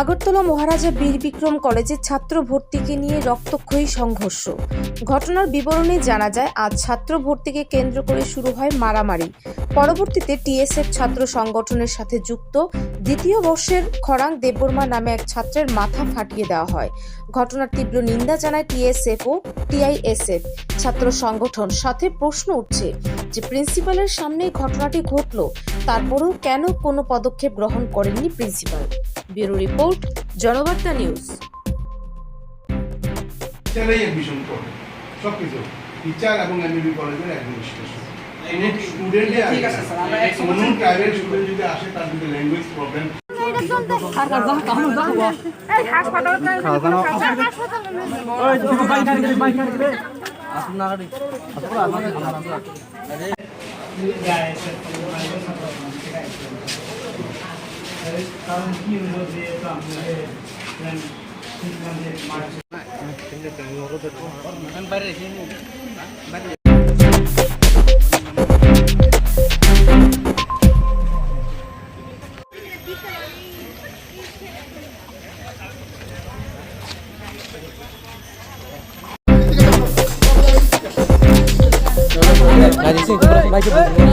আগরতলা মহারাজা বীর বিক্রম কলেজের ছাত্র ভর্তিকে নিয়ে রক্তক্ষয়ী সংঘর্ষ। ঘটনার বিবরণে জানা যায়, আজ ছাত্র ভর্তিকে কেন্দ্র করে শুরু হয় মারামারি। পরবর্তীতে টিএসএফ ছাত্র সংগঠনের সাথে যুক্ত দ্বিতীয় বর্ষের খরাং দেববর্মা নামে এক ছাত্রের মাথা ফাটিয়ে দেওয়া হয়। ঘটনার তীব্র নিন্দা জানায় টিএসএফ ও টিআইএসএফ ছাত্র সংগঠন। সাথে প্রশ্ন উঠছে যে, প্রিন্সিপালের সামনে ঘটনাটি ঘটলো, তারপরেও কেন কোনো পদক্ষেপ গ্রহণ করেননি principal? Bureau report Janabarta news. টিচারেই admission করে সব কিছু টিচার এবং এমবিবি কলেজের অ্যাডমিনিস্ট্রেশন স্টুডেন্টে ঠিক আছে, স্যার, আমরা এক কোনো প্রাইভেট স্টুডেন্ট যদি আসে তার যদি language problem Lagi sih, lagi sih.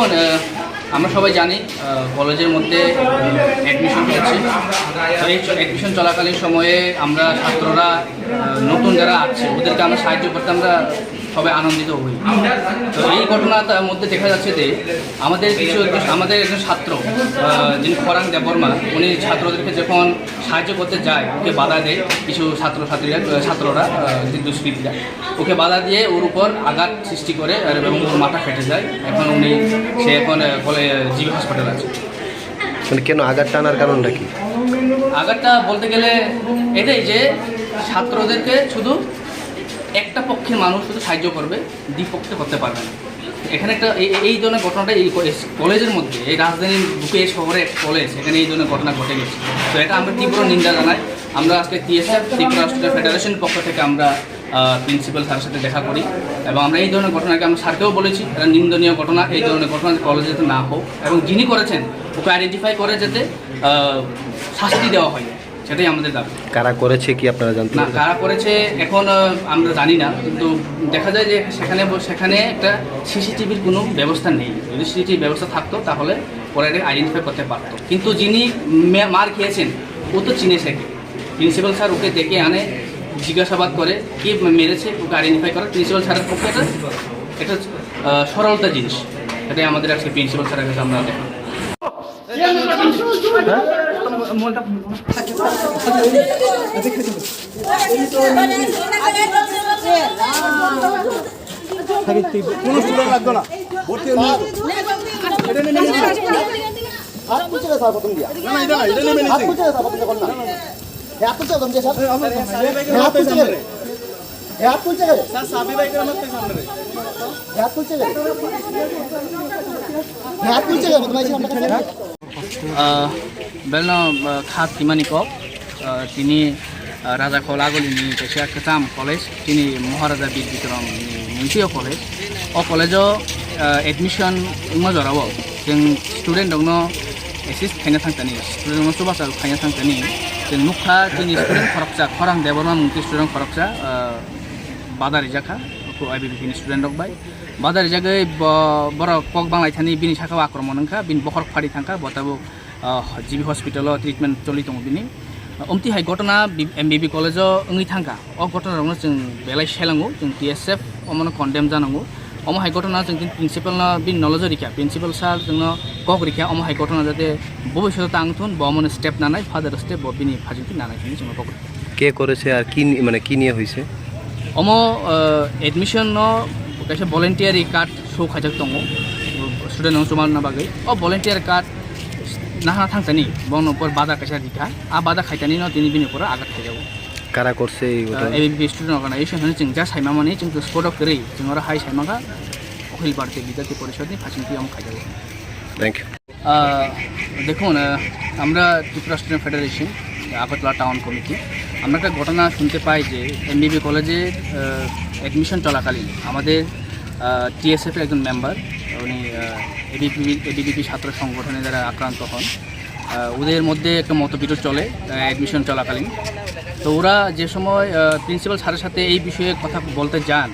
দেখুন আমরা সবাই জানি কলেজের মধ্যে অ্যাডমিশন হচ্ছে তো এই অ্যাডমিশন চলাকালীন সময়ে আমরা ছাত্ররা নতুন যারা আছে, ওদেরকে আমরা সাহায্য করতে আমরা সবাই আনন্দিত হই। তো এই ঘটনাটার মধ্যে দেখা যাচ্ছে যে আমাদের কিছু আমাদের একজন ছাত্র যিনি খরাং দেববর্মা উনি ছাত্রদেরকে যখন সাহায্য করতে যায় ওকে বাধা দেয় কিছু আহ, ছাত্ররা আহ, দুষ্কৃতীরা। ওকে বাধা দিয়ে ওর উপর আঘাত সৃষ্টি করে এবং ওর মাথা ফেটে যায়। এখন উনি সে এখন বলে জিবি হসপিটাল আছে। মানে কেন আঘাত টানার কারণটা কি? আঘাতটা বলতে গেলে এটাই যে ছাত্রদেরকে শুধু একটা পক্ষের মানুষ শুধু সাহায্য করবে, দ্বিপক্ষে করতে পারবে না। এখানে একটা এই ধরনের ঘটনাটা এই কলেজের মধ্যে, এই রাজধানীর বুকে শহরে কলেজ, এখানে এই ধরনের ঘটনা ঘটে গেছে। তো এটা আমরা তীব্র নিন্দা জানাই। আমরা আজকে টিএসএফ, ত্রিপুরা স্টুডেন্ট ফেডারেশন পক্ষ থেকে আমরা প্রিন্সিপাল স্যারের সাথে দেখা করি। এবং আমরা এই ধরনের ঘটনাকে আমরা স্যারকেও বলেছি, এটা নিন্দনীয় ঘটনা, এই ধরনের ঘটনা কলেজে যাতে না হোক। এবং যিনি করেছেন, ওকে আইডেন্টিফাই করে যাতে শাস্তি দেওয়া হয়। সেটাই আমাদের দাবি। কারা করেছে কি আপনারা জানতে না কারা করেছে এখন আমরা জানি না কিন্তু দেখা যায় যে সেখানে সেখানে একটা সিসিটিভির কোনো ব্যবস্থা নেই। যদি সিসিটিভি ব্যবস্থা থাকতো তাহলে পরে আইডেন্টিফাই করতে পারতো। কিন্তু যিনি মার খেয়েছেন ও তো চিনে শেখে প্রিন্সিপাল স্যার ওকে ডেকে আনে জিজ্ঞাসাবাদ করে কে মেরেছে ওকে আইডেন্টিফাই করে। প্রিন্সিপাল স্যারের পক্ষে এটা এটা সরলতা জিনিস। এটাই আমাদের আজকে প্রিন্সিপাল স্যারের কাছে আমরা দেখলাম কোনো স্টুডেন্ট লাগতো না ভর্তি হাত তুলছে স্যার প্রথম দিয়া না না না হাত নিয়েছি তুলছে স্যার প্রথম যখন না হাত তুলছে প্রথম দিয়ে স্যার হাত তুলছে হাত তুলছে স্যার সাবি ভাই করে মারতে সামনে হাত তুলছে হাত তুলছে প্রথম আইসি আমরা কাছে belno khat timani kok uh, tini uh, Raja Khol Agolini Kesia Ketam College tini Maharaja Bir Bikram Munsio College o college o admission ingma jorabo जों student dongno assist खायना थांतani student dongno subasa खायना थांतani जों नुखा जोंनि student खरकसा खरां Debbarma मुंति student खरकसा बादारि जाखा को आइबिबि नि student dok bai बादारि जागै बर कक बांलाय थानि बिनि साखाव आक्रमण ओंखा बिनि बखर फारि थांखा बताबो জিবি হস্পিটাল ট্রিটমেন্ट চলিত বিনি অমতিহাই ঘটনা এম বিবি কলেজ ওই থাকা অ ঘটনারও जों বেলাই সেলাঙ্গু जों টি এস এফ অমনো কন্ডেম জানাঙ্গু অমহাই ঘটনা जों প্রিন্সিপাল না বি নলেজ রেখা প্রিন্সিপাল স্যার जों কক রেখা অমহাই ঘটনা যাতে ভবিষ্যতে তাংথুন বা অমন স্টেপ নানাই ফাদার স্টেপ বিনি ফাজিকি নানাই जों কক কে করেছে আর কি মানে কি নিয়ে হয়েছে অম এডমিশন কাছে ভলেন্টিয়ারি কার্ড শো খাজাক দङ স্টুডেন্ট অংশমান না বাকি অ ভলেন্টিয়ার কার্ড নাহা বন উপর বাদা কাছে দিকা আর বাদা খাইতানি ন তিনি বিনে পরে আঘাত খাই যাব কারা করছে এই স্টুডেন্ট অর্গানাইজেশন হলে চিং যা সাইমা মানে চিং তো স্পট করে চিং ওরা হাই সাইমাগা অখিল ভারতীয় বিদ্যার্থী পরিষদ ফাঁসিং দিয়ে খাই যাব থ্যাংক ইউ দেখুন আমরা Tripura student federation Agartala town committee আমরা একটা ঘটনা শুনতে পাই যে এমবিবি কলেজে অ্যাডমিশন চলাকালীন আমাদের টিএসএফের একজন মেম্বার উনি এবিপি এবিবিপি ছাত্র সংগঠনে যারা আক্রান্ত হন ওদের মধ্যে একটা মতবিরোধ চলে অ্যাডমিশন চলাকালীন। তো ওরা যে সময় প্রিন্সিপাল স্যারের সাথে এই বিষয়ে কথা বলতে যান,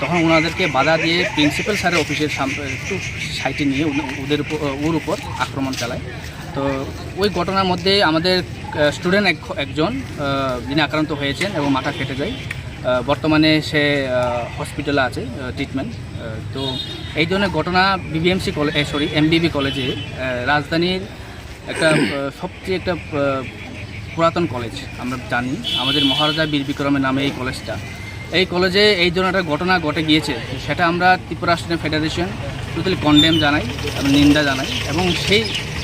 তখন ওনাদেরকে বাধা দিয়ে প্রিন্সিপাল স্যারের অফিসের একটু সাইটে নিয়ে ওদের ওর উপর আক্রমণ চালায়। তো ওই ঘটনার মধ্যে আমাদের স্টুডেন্ট একজন যিনি আক্রান্ত হয়েছেন এবং মাথা ফেটে যায় বর্তমানে সে হসপিটালে আছে ট্রিটমেন্ট তো এই ধরনের ঘটনা বিবিএমসি কলেজ সরি এমবিবি কলেজে রাজধানীর একটা সবচেয়ে একটা পুরাতন কলেজ আমরা জানি। আমাদের মহারাজা বীর বিক্রমের নামে এই কলেজটা এই কলেজে এই ধরনের একটা ঘটনা ঘটে গিয়েছে, সেটা আমরা Tripura student federation totally condemn জানাই নিন্দা জানাই, এবং সেই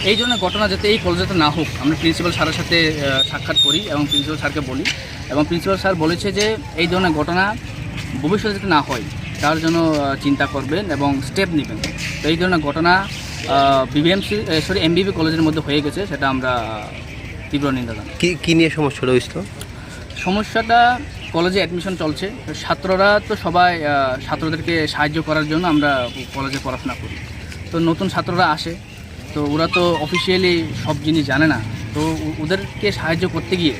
এই ধরনের ঘটনা যাতে এই কলেজেতে না হোক আমরা প্রিন্সিপাল স্যারের সাথে সাক্ষাৎ করি এবং প্রিন্সিপাল স্যারকে বলি এবং প্রিন্সিপাল স্যার বলেছে যে এই ধরনের ঘটনা ভবিষ্যতে যাতে না হয় তার জন্য চিন্তা করবেন এবং স্টেপ নেবেন। তো এই ধরনের ঘটনা বিবিএমসি সরি এমবিবি কলেজের মধ্যে হয়ে গেছে সেটা আমরা তীব্র নিন্দা জানাই। কি কি নিয়ে সমস্যাটা হয়েছিল সমস্যাটা কলেজে অ্যাডমিশন চলছে। ছাত্ররা তো সবাই ছাত্রদেরকে সাহায্য করার জন্য আমরা কলেজে পড়াশোনা করি। তো নতুন ছাত্ররা আসে তো ওরা তো অফিসিয়ালি সব জিনিস জানে না। তো ওদেরকে সাহায্য করতে গিয়ে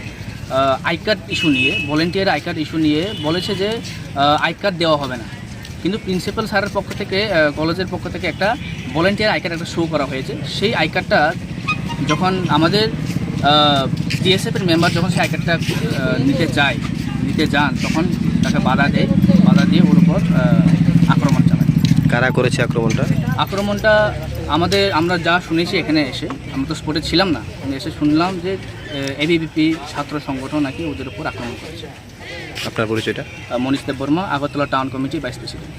আই কার্ড ইস্যু নিয়ে ভলেন্টিয়ার আই কার্ড ইস্যু নিয়ে বলেছে যে আই কার্ড দেওয়া হবে না। কিন্তু প্রিন্সিপাল স্যারের পক্ষ থেকে কলেজের পক্ষ থেকে একটা ভলেন্টিয়ার আই কার্ড একটা শো করা হয়েছে। সেই আই কার্ডটা যখন আমাদের টিএসএফের মেম্বার যখন সেই আই কার্ডটা নিতে যায়, নিতে যান, তখন তাকে বাধা দেয়। বাধা দিয়ে ওর উপর আক্রমণ কারা করেছে আক্রমণটা? আক্রমণটা আমাদের আমরা যা শুনেছি এখানে এসে আমরা তো স্পোর্টে ছিলাম না আমি এসে শুনলাম যে এবিবিপি ছাত্র সংগঠন নাকি ওদের উপর আক্রমণ করেছে। আপনার পরিচয়টা? Manish Deb Barma Agartala town committee vice president